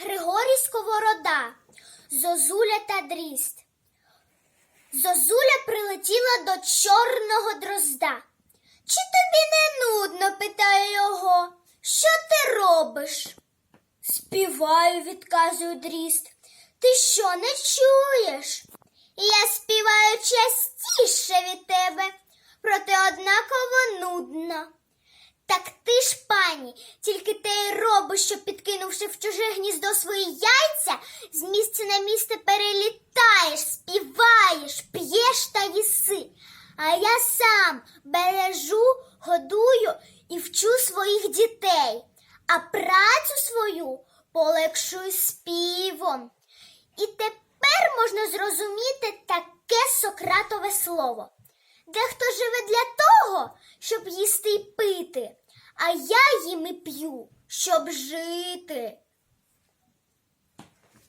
Григорій Сковорода, Зозуля та Дріст. Зозуля прилетіла до чорного дрозда. Чи тобі не нудно? питає його. Що ти робиш? Співаю, відказує дріст. Ти що, не чуєш? Я співаю частіше від тебе, проте однаково нудно. Так ти ж, пані, тільки те й робиш, що підкинувши в чуже гніздо свої яйця, з місця на місце перелітаєш, співаєш, п'єш та їси. А я сам бережу, годую і вчу своїх дітей, а працю свою полегшую співом. І тепер можна зрозуміти таке сократове слово. Дехто живе для того, щоб їсти й пити, а я їм і п'ю, щоб жити.